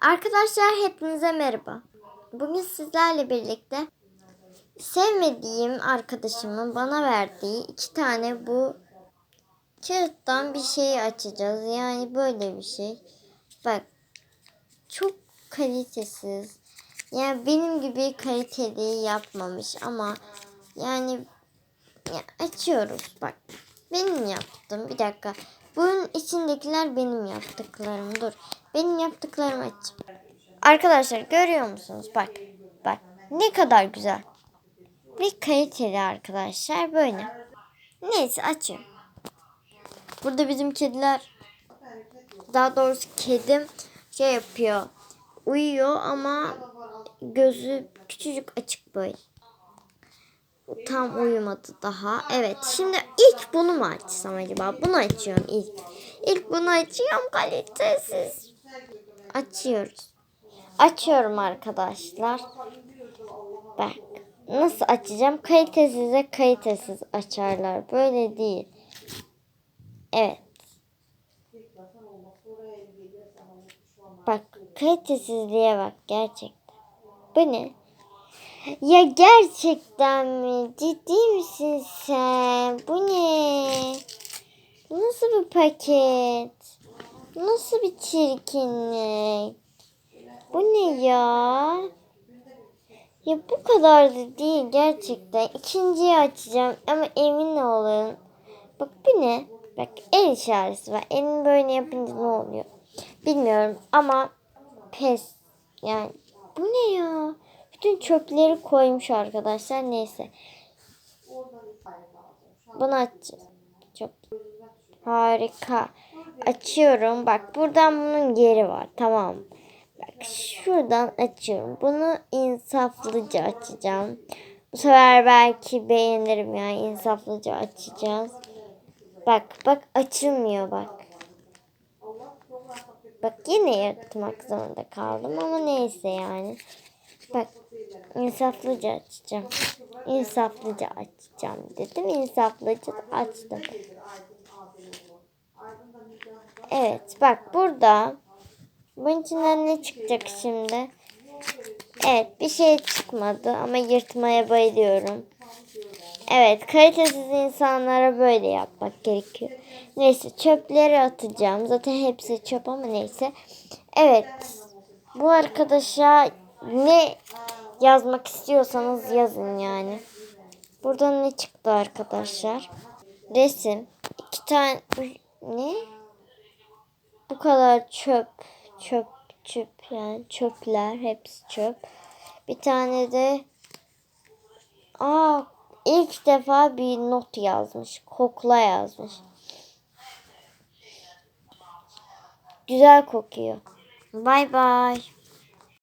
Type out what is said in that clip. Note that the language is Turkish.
Arkadaşlar hepinize merhaba. Bugün sizlerle birlikte sevmediğim arkadaşımın bana verdiği iki tane bu kağıttan bir şey açacağız. Yani böyle bir şey. Bak çok kalitesiz. Yani benim gibi kaliteli yapmamış ama yani ya açıyoruz bak. Benim yaptım. Bir dakika. Bunun içindekiler benim yaptıklarım. Dur. Benim yaptıklarımı açayım. Arkadaşlar görüyor musunuz? Bak. Bak. Ne kadar güzel. Ve kaliteli arkadaşlar. Böyle. Neyse açıyorum. Burada bizim kediler daha doğrusu kedim şey yapıyor. Uyuyor ama gözü küçücük açık böyle. Tam uyumadı daha. Evet şimdi ilk bunu mu açsam acaba? Bunu açıyorum ilk. İlk bunu açıyorum kalitesiz. Açıyoruz. Açıyorum arkadaşlar. Bak nasıl açacağım? Kalitesize kalitesiz açarlar. Böyle değil. Evet. Bak kalitesizliğe bak gerçekten. Bu ne? Ya gerçekten mi? Ciddi misin sen? Bu ne? Nasıl bir paket? Nasıl bir çirkinlik? Bu ne ya? Ya bu kadar da değil gerçekten. İkinciyi açacağım ama emin olun. Bak bu ne? Bak el işareti var. Elini böyle yapınca ne oluyor? Bilmiyorum ama pes. Yani bu ne ya? Bütün çöpleri koymuş arkadaşlar. Neyse. Bunu açacağız. Çok harika. Açıyorum. Bak buradan bunun yeri var. Tamam. Bak şuradan açıyorum. Bunu insaflıca açacağım. Bu sefer belki beğenirim yani insaflıca açacağız. Bak bak açılmıyor bak. Bak yine yırtmak zorunda kaldım ama neyse yani. Bak insaflıca açacağım. İnsaflıca açacağım dedim. İnsaflıca açtım. Evet bak burada bunun içinden ne çıkacak şimdi? Evet bir şey çıkmadı ama yırtmaya bayılıyorum. Evet kalitesiz insanlara böyle yapmak gerekiyor. Neyse çöpleri atacağım. Zaten hepsi çöp ama neyse. Evet bu arkadaşa ne yazmak istiyorsanız yazın yani. Buradan ne çıktı arkadaşlar? Resim. iki tane ne? Bu kadar çöp. Çöp çöp yani çöpler hepsi çöp. Bir tane de Aa ilk defa bir not yazmış. Kokla yazmış. Güzel kokuyor. Bay bay.